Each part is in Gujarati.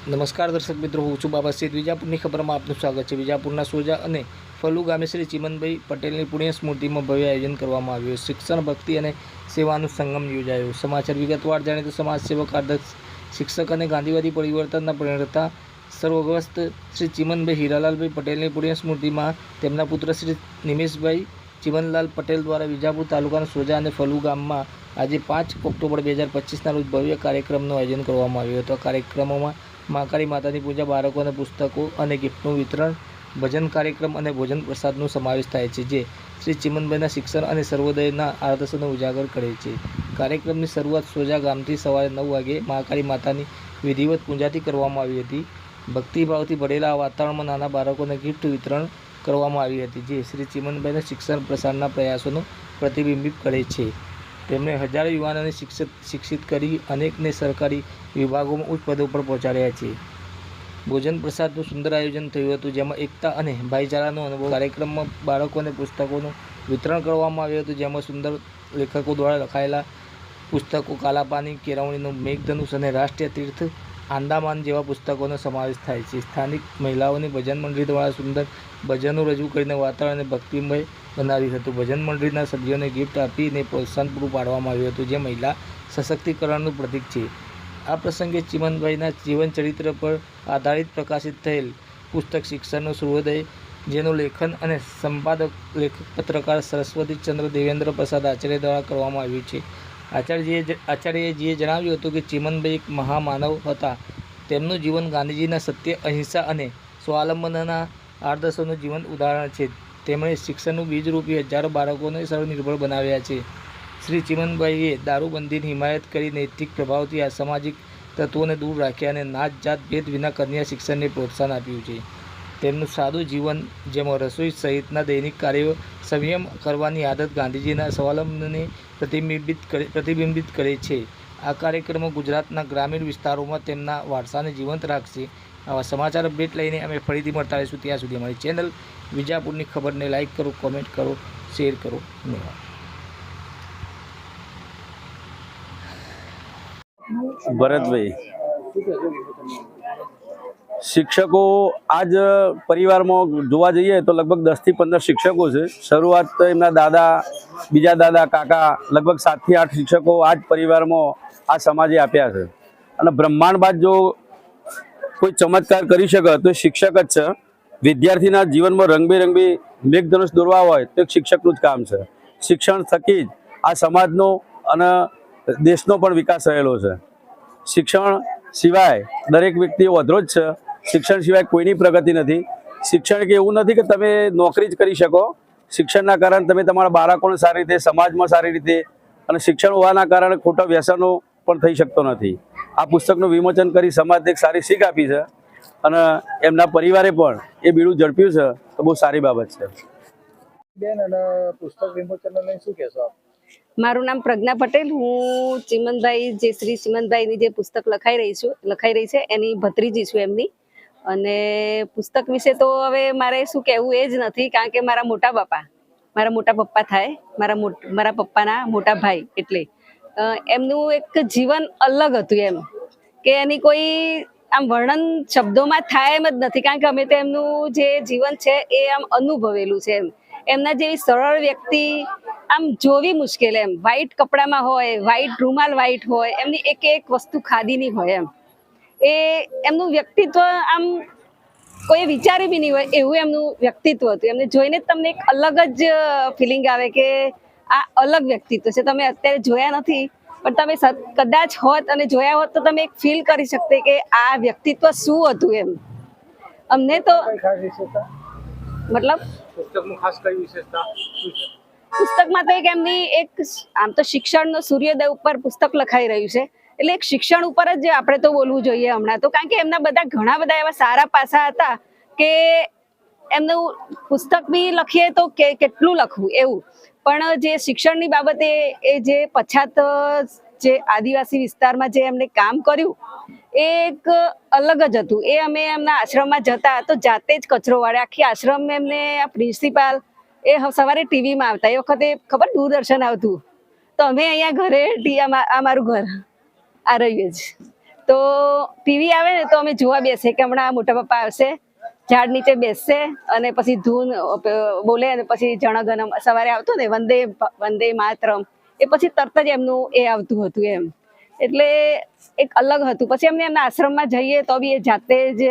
નમસ્કાર દર્શક મિત્રો, હું છું બાબા શેઠ વિજાપુરની ખબરમાં આપનું સ્વાગત છે. વિજાપુરના સોજા અને ફલુ ગામે શ્રી ચિમનભાઈ પટેલની પુણ્ય સ્મૃતિમાં ભવ્ય આયોજન કરવામાં આવ્યું. શિક્ષણ, ભક્તિ અને સેવાનું સંગમ યોજાયો. સમાચાર વિગતવાર જાણીએ તો સમાજ સેવક આદર્શ શિક્ષક અને ગાંધીવાદી પરિવર્તનના પ્રેરતા સર્વગ્રસ્ત શ્રી ચિમનભાઈ હીરાલાલભાઈ પટેલની પુણ્ય સ્મૃતિમાં તેમના પુત્ર શ્રી નિમેશભાઈ ચિમનલાલ પટેલ દ્વારા વિજાપુર તાલુકાના સોજા અને ફલુ ગામમાં આજે પાંચ ઓક્ટોબર બે હજાર પચીસના રોજ ભવ્ય કાર્યક્રમનું આયોજન કરવામાં આવ્યું હતું. કાર્યક્રમોમાં મહાકાળી માતાની પૂજા બાળકોને પુસ્તકો અને ગિફ્ટનું વિતરણ, ભજન કાર્યક્રમ અને ભોજન પ્રસાદનો સમાવેશ થાય છે, જે શ્રી ચિમનભાઈના શિક્ષણ અને સર્વોદયના આદર્શોને ઉજાગર કરે છે. કાર્યક્રમની શરૂઆત સોજા ગામથી સવારે નવ વાગે મહાકાળી માતાની વિધિવત પૂજાથી કરવામાં આવી હતી. ભક્તિભાવથી ભરેલા વાતાવરણમાં નાના બાળકોને ગિફ્ટ વિતરણ કરવામાં આવી હતી, જે શ્રી ચિમનભાઈના શિક્ષણ પ્રસારના પ્રયાસોનું પ્રતિબિંબિત કરે છે. તેમણે હજારો યુવાનોને શિક્ષિત શિક્ષિત કરી અનેકને સરકારી વિભાગોમાં ઉચ્ચ પદો પર પહોંચાડ્યા છે. ભોજન પ્રસાદનું સુંદર આયોજન થયું હતું, જેમાં એકતા અને ભાઈચારાનો અનુભવ કાર્યક્રમમાં બાળકોને પુસ્તકોનું વિતરણ કરવામાં આવ્યું હતું, જેમાં સુંદર લેખકો દ્વારા લખાયેલા પુસ્તકો કાલાપાની, કેળવણીનું મેઘધનુષ અને રાષ્ટ્રીય તીર્થ આંદામાન જેવા પુસ્તકોનો સમાવેશ થાય છે. સ્થાનિક મહિલાઓની ભજન મંડળી દ્વારા સુંદર ભજનો રજૂ કરીને વાતાવરણને ભક્તિમય બનાવ્યું હતું. ભજન મંડળીના સભ્યોને ગિફ્ટ આપીને પ્રોત્સાહન પૂરું પાડવામાં આવ્યું હતું, જે મહિલા સશક્તિકરણનું પ્રતીક છે. આ પ્રસંગે ચિમનભાઈના જીવન ચરિત્ર પર આધારિત પ્રકાશિત થયેલ પુસ્તક શિક્ષણનો સૂર્યોદય જેનું લેખન અને સંપાદક, લેખક, પત્રકાર સરસ્વતીચંદ્ર દેવેન્દ્ર પ્રસાદ આચાર્ય દ્વારા કરવામાં આવ્યું છે. આચાર્યજીએ આચાર્યજીએ જણાવ્યું હતું કે ચિમનભાઈ એક મહામાનવ હતા. તેમનું જીવન ગાંધીજીના સત્ય, અહિંસા અને સ્વાવલંબનના આદર્શોનું જીવન ઉદાહરણ છે. તેમણે શિક્ષણનું બીજરૂપી હજારો બાળકોને સ્વનિર્ભર બનાવ્યા છે. શ્રી ચિમનભાઈએ દારૂબંધીની હિમાયત કરી નૈતિક પ્રભાવથી આ સામાજિક તત્વોને દૂર રાખ્યા અને નાત જાત ભેદ વિના કન્યા શિક્ષણને પ્રોત્સાહન આપ્યું છે. તેમનું સાદું જીવન, જેમાં રસોઈ સહિતના દૈનિક કાર્યો સંયમ કરવાની આદત ગાંધીજીના સ્વાવલંબનને પ્રતિબિંબિત પ્રતિબિંબિત કરે છે. આ કાર્યક્રમો ગુજરાતના ગ્રામીણ વિસ્તારોમાં તેમના વારસાને જીવંત રાખશે. આવા સમાચાર અપડેટ લઈને અમે ફરીથી મળતા રહીશું ત્યાં સુધી અમારી ચેનલ વિજાપુરની ખબરને લાઇક કરો, કોમેન્ટ કરો, શેર કરો. ધન્યવાદ. ભરતભાઈ. શિક્ષકો આજ પરિવારમાં જોવા જઈએ તો લગભગ દસથી પંદર શિક્ષકો છે. શરૂઆત તો એમના દાદા, બીજા દાદા, કાકા, લગભગ સાતથી આઠ શિક્ષકો આ જ પરિવારમાં આ સમાજે આપ્યા છે. અને બ્રહ્માંડ બાદ જો કોઈ ચમત્કાર કરી શકે તો શિક્ષક જ છે. વિદ્યાર્થીના જીવનમાં રંગબેરંગી મેઘધનુષ દોરવા હોય તો એક શિક્ષકનું જ કામ છે. શિક્ષણ થકી જ આ સમાજનો અને દેશનો પણ વિકાસ થયેલો છે. શિક્ષણ સિવાય દરેક વ્યક્તિ વધરો જ છે. શિક્ષણ સિવાય કોઈની પ્રગતિ નથી. શિક્ષણ કે એવું નથી કે તમે નોકરી જ કરી શકો. શિક્ષણના કારણે તમે તમારા બાળકોને સારી રીતે સમાજમાં સારી રીતે અને શિક્ષણ હોવાના કારણે ખોટા વ્યસનો પણ થઈ શકતો નથી. આ પુસ્તકનું વિમોચન કરી સમાજને એક સારી શીખ આપી છે અને એમના પરિવારે પણ એ બીડું ઝડપ્યું છે. તો બહુ સારી બાબત છે. બેન અને પુસ્તક વિમોચન શું કહેશો આપ? મારું નામ પ્રજ્ઞા પટેલ. હું ચિમનભાઈ જે શ્રી ચિમનભાઈની જે પુસ્તક લખાઈ રહી છું લખાઈ રહી છે એની ભત્રીજી છું એમની. અને પુસ્તક વિશે તો હવે મારે શું કહેવું એ જ નથી, કારણ કે મારા મોટા બાપા, મારા મોટા પપ્પા થાય, મારા મારા પપ્પાના મોટા ભાઈ એટલે એમનું એક જીવન અલગ હતું એમ, કે એની કોઈ આમ વર્ણન શબ્દોમાં થાય એમ જ નથી, કારણ કે અમે તો એમનું જે જીવન છે એ આમ અનુભવેલું છે એમ. એમના જેવી સરળ વ્યક્તિ આમ જોવી મુશ્કેલ એમ વ્હાઈટ કપડામાં હોય વ્હાઈટ રૂમાલ વ્હાઈટ હોય, એમની એક એક વસ્તુ ખાદીની હોય એમ. એ એમનું વ્યક્તિત્વ આમ કોઈ વિચારી બી નહીં હોય એવું એમનું વ્યક્તિત્વ હતું. એમને જોઈને તમને એક અલગ જ ફિલિંગ આવે કે આ અલગ વ્યક્તિત્વ છે. તમે અત્યારે જોયા નથી પણ તમે કદાચ હોત અને જોયા હોત તો તમે એક ફીલ કરી શકતે કે આ વ્યક્તિત્વ શું હતું એમ. અમને તો મતલબ? પુસ્તકમાં તો એક એમની એક આમ તો શિક્ષણનો સૂર્યોદય ઉપર પુસ્તક લખાઈ રહ્યું છે. એટલે એક શિક્ષણ ઉપર જ આપણે તો બોલવું જોઈએ હમણાં તો. કારણ કે એમના બધા ઘણા બધા એવા સારા પાસા હતા કે એમનું પુસ્તક બી લખીએ તો કે કેટલું લખવું એવું. પણ જે શિક્ષણની બાબતે એ જે પછાત જે આદિવાસી વિસ્તારમાં જે એમને કામ કર્યું, એ એક અલગ જ હતું. એ અમે એમના આશ્રમમાં જતા તો જાતે જ કચરો વાળે આખી આશ્રમ એમને પ્રિન્સિપાલ એ સવારે ટીવીમાં આવતા. એ વખતે ખબર દૂરદર્શન આવતું. તો અમે અહીંયા ઘરે આ આ મારું ઘર. આ રહ્યું જ. તો ટીવી આવે ને તો અમે જોવા બેસીએ કે હમણાં મોટા પપ્પા આવશે, ઝાડ નીચે બેસશે અને પછી ધૂન બોલે અને પછી જણગણ સવારે આવતું ને વંદે વંદે માતરમ, એ પછી તરત જ એમનું એ આવતું હતું એમ. એટલે એક અલગ હતું. પછી અમને એમના આશ્રમમાં જઈએ તો બી એ જાતે જ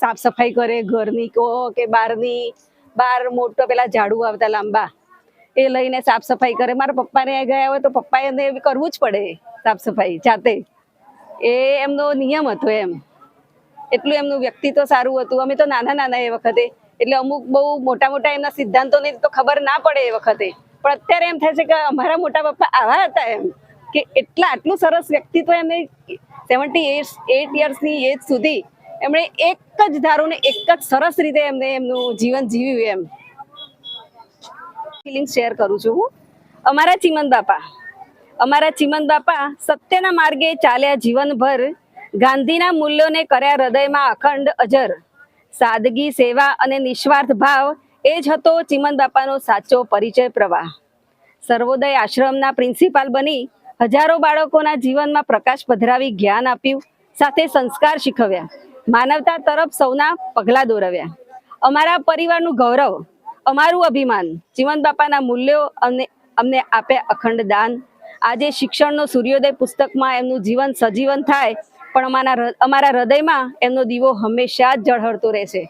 સાફ સફાઈ કરે ઘરની કહો કે બહારની, બહાર મોટો પેલા ઝાડુ આવતા લાંબા, એ લઈને સાફ સફાઈ કરે. મારા પપ્પાને ગયા હોય તો પપ્પાએ કરવું જ પડે. સાફ સફાઈ જાતે. એ એમનો નિયમ હતો એમ. એટલું એમનું વ્યક્તિત્વ સારું હતું. અમે તો નાના નાના એ વખતે. એટલે અમુક બહુ મોટા મોટા એમના સિદ્ધાંતોની તો ખબર ના પડે એ વખતે. પણ અત્યારે એમ થાય છે કે અમારા મોટા પપ્પા આવા હતા એમ કે એટલા આટલું સરસ વ્યક્તિત્વ એમને સેવન્ટી એટ એટ યર્સની એજ સુધી એમણે એક જ ધારોને એક જ સરસ રીતે એમને એમનું જીવન જીવ્યું એમ. ફિલિંગ શેર કરું છું હું. અમારા ચીમન બાપા. અમારા ચીમન બાપા સત્યના માર્ગે ચાલ્યા જીવનભર ગાંધીના મૂલ્યોને કર્યા હૃદયમાં અખંડ અજર. સાદગી, સેવા અને નિસ્વાર્થ ભાવ એ જ હતો ચીમન બાપાનો સાચો પરિચય પ્રવાહ. સર્વોદય આશ્રમના પ્રિન્સિપાલ બની હજારો બાળકોના જીવનમાં પ્રકાશ પધરાવી જ્ઞાન આપ્યું, સાથે સંસ્કાર શીખવ્યા, માનવતા તરફ સૌના પગલાં દોરવ્યા. અમારા પરિવારનું ગૌરવ, અમારું અભિમાન ચીમન બાપાના મૂલ્યો અમને અમને આપ્યા અખંડ દાન આજે શિક્ષણનો સૂર્યોદય પુસ્તકમાં એમનું જીવન સજીવન થાય, પણ અમારા અમારા હૃદયમાં એમનો દીવો હંમેશા જ ઝળહળતો રહેશે.